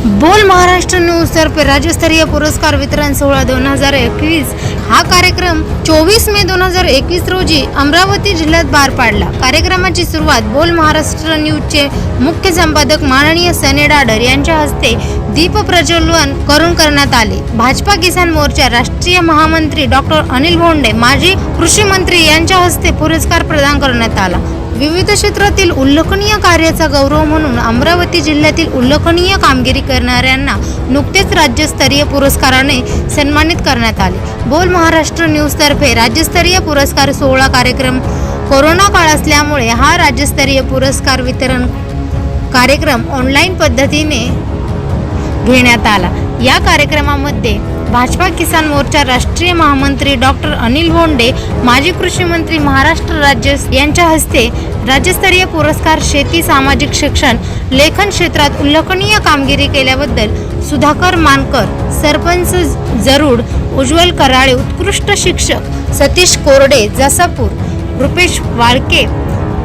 बोल महाराष्ट्र न्यूज तर्फे राज्यस्तरीय पुरस्कार वितरण सोहळा दोन हजार एकवीस. हा कार्यक्रम चोवीस मे दोन हजार एकवीस रोजी अमरावती जिल्ह्यात पार पाडला. कार्यक्रमाची सुरुवात बोल महाराष्ट्र न्यूजचे मुख्य संपादक माननीय सने डाडर यांच्या हस्ते दीप प्रज्वलन करून करण्यात आले. भाजपा किसान मोर्चा राष्ट्रीय महामंत्री डॉक्टर अनिल भोंडे माजी कृषी मंत्री यांच्या हस्ते पुरस्कार प्रदान करण्यात आला. विविध क्षेत्रातील उल्लेखनीय कार्याचा गौरव म्हणून अमरावती जिल्ह्यातील उल्लेखनीय कामगिरी करणाऱ्यांना नुकतेच राज्यस्तरीय पुरस्काराने सन्मानित करण्यात आले. बोल महाराष्ट्र न्यूजतर्फे राज्यस्तरीय पुरस्कार सोहळा कार्यक्रम कोरोना काळ असल्यामुळे हा राज्यस्तरीय पुरस्कार वितरण कार्यक्रम ऑनलाईन पद्धतीने घेण्यात आला. या कार्यक्रमामध्ये भाजपा किसान मोर्चा राष्ट्रीय महामंत्री डॉक्टर अनिल बोंडे माजी कृषी मंत्री महाराष्ट्र राज्य यांच्या हस्ते राज्यस्तरीय पुरस्कार शेती सामाजिक शिक्षण लेखन क्षेत्रात उल्लेखनीय कामगिरी केल्याबद्दल सुधाकर मानकर सरपंच जरूड उज्ज्वल कराळे उत्कृष्ट शिक्षक सतीश कोरडे जसापूर रुपेश वाळके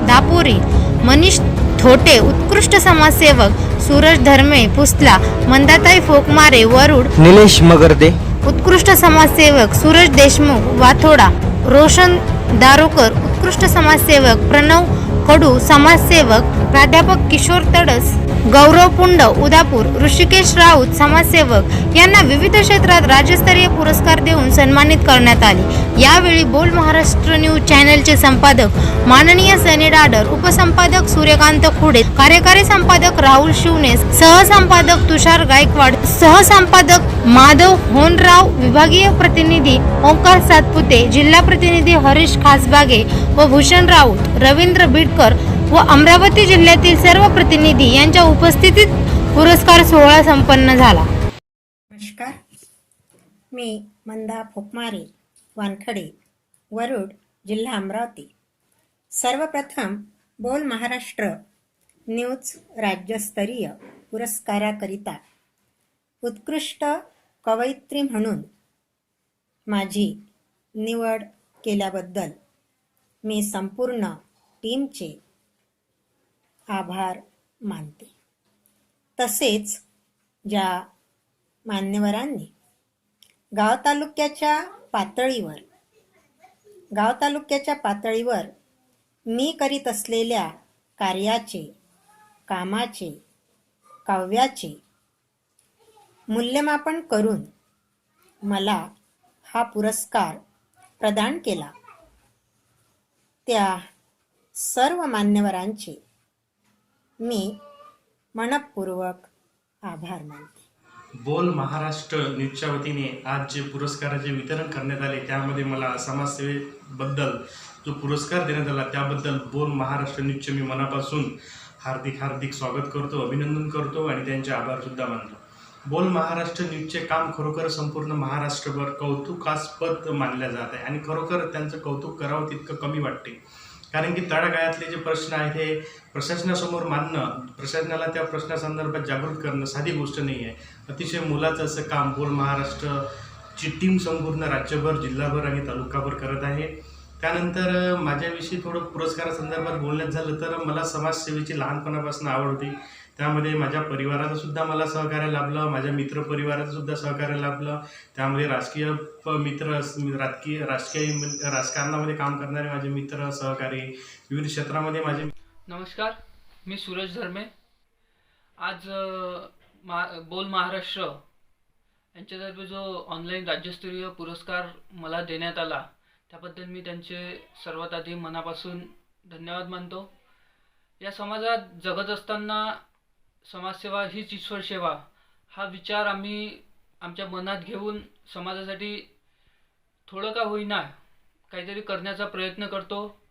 दापोरी मनीष थोटे उत्कृष्ट समाजसेवक सूरज धर्मे पुसला मंदाताई फोकमारे वरुड निलेश मगरदे. उत्कृष्ट समाजसेवक सूरज देशमुख वाथोडा रोशन दारोकर उत्कृष्ट समाजसेवक प्रणव कडू समाजसेवक प्राध्यापक किशोर तडस गौरव पुंड उदापूर ऋषिकेश राऊत समाजसेवक यांना विविध क्षेत्रात राज्यस्तरीय पुरस्कार देऊन सन्मानित करण्यात आले. यावेळी बोल महाराष्ट्र न्यूज चॅनलचे संपादक माननीय सनी डाडर उपसंपादक सूर्यकांत खुडे कार्यकारी संपादक राहुल शिवने सहसंपादक तुषार गायकवाड सहसंपादक माधव होनराव विभागीय प्रतिनिधी ओंकार सातपुते जिल्हा प्रतिनिधी हरीश खासबागे व भूषण राऊत रवींद्र बिडकर व अमरावती जिल्ह्यातील सर्व प्रतिनिधी यांच्या उपस्थितीत पुरस्कार सोहळा संपन्न झाला. नमस्कार. मी मंदा फोकमारे वानखडे वरुड जिल्हा अमरावती. सर्वप्रथम बोल महाराष्ट्र न्यूज राज्यस्तरीय पुरस्काराकरिता उत्कृष्ट कवयित्री म्हणून माझी निवड केल्याबद्दल मी संपूर्ण टीमचे आभार मानते. तसेच ज्या मान्यवरांनी गाव तालुक्याच्या पातळीवर गाव तालुक्याच्या पातळीवर मी करीत असलेल्या कार्याचे कामाचे काव्याचे मूल्यमापन करून मला हा पुरस्कार प्रदान केला. त्या सर्व मान्यवरांचे मी मनपूर्वक आभार मानते. बोल महाराष्ट्र न्यूजच्या वतीने आज जे पुरस्काराचे वितरण करण्यात आले त्यामध्ये मला समाजसेवेबद्दल जो पुरस्कार देण्यात आला त्याबद्दल बोल महाराष्ट्र न्यूजचे मी मनापासून हार्दिक हार्दिक स्वागत करतो अभिनंदन करतो आणि त्यांचे आभारसुद्धा मानतो. बोल महाराष्ट्र न्यूजचे काम खरोखर संपूर्ण महाराष्ट्रभर कौतुकास्पद मानल्या जात आहे आणि खरोखर त्यांचं कौतुक करावं तितकं कमी वाटते. कारण की तळागाळातले जे प्रश्न आहेत हे प्रशासनासमोर मांडणं प्रशासनाला त्या प्रश्नासंदर्भात जागृत करणं साधी गोष्ट नाही आहे. अतिशय मोलाचं असं काम बोल महाराष्ट्रची टीम संपूर्ण राज्यभर जिल्हाभर आणि तालुकाभर करत आहे. त्यानंतर माझ्याविषयी थोडं पुरस्कारासंदर्भात बोलण्यात झालं तर मला समाजसेवेची लहानपणापासून आवड होती. त्यामध्ये माझ्या परिवाराचं सुद्धा मला सहकार्य लाभलं माझ्या मित्रपरिवाराचं सुद्धा सहकार्य लाभलं. त्यामध्ये राजकीय मित्र राजकीय राजकीय राजकारणामध्ये काम करणारे माझे मित्र सहकारी विविध क्षेत्रामध्ये माझे नमस्कार मी सूरज धर्मे. आज मा बोल महाराष्ट्र यांच्यातर्फे जो ऑनलाईन राज्यस्तरीय पुरस्कार मला देण्यात आला त्याबद्दल मी त्यांचे सर्वात आधी मनापासून धन्यवाद मानतो. या समाजात जगत असताना समाजसेवा हीच ईश्वर सेवा. हा विचार आम्ही आमच्या मनात घेऊन समाजासाठी थोडं का होईना काहीतरी करण्याचा प्रयत्न करतो.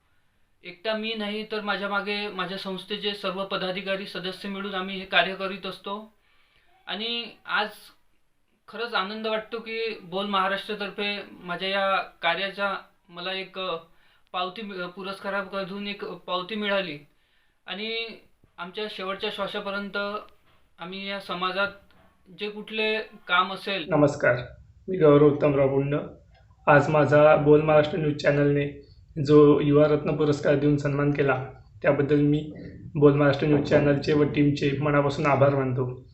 एकटा मी नाही तर माझ्या मागे माझ्या संस्थेचे सर्व पदाधिकारी सदस्य मिळून आम्ही हे कार्य करीत असतो. आणि आज खरंच आनंद वाटतो की बोल महाराष्ट्रातर्फे माझ्या या कार्याचा मला एक पावती मि- पुरस्कारामधून एक पावती मिळाली. आणि आमच्या शेवटच्या श्वासापर्यंत आम्ही या समाजात जे कुठले काम असेल नमस्कार. मी गौरव उत्तमराव गुंड आज माझा बोल महाराष्ट्र न्यूज चॅनलने जो युवा रत्न पुरस्कार देऊन सन्मान केला त्याबद्दल मी बोल महाराष्ट्र न्यूज चॅनलचे व टीमचे मनापासून आभार मानतो.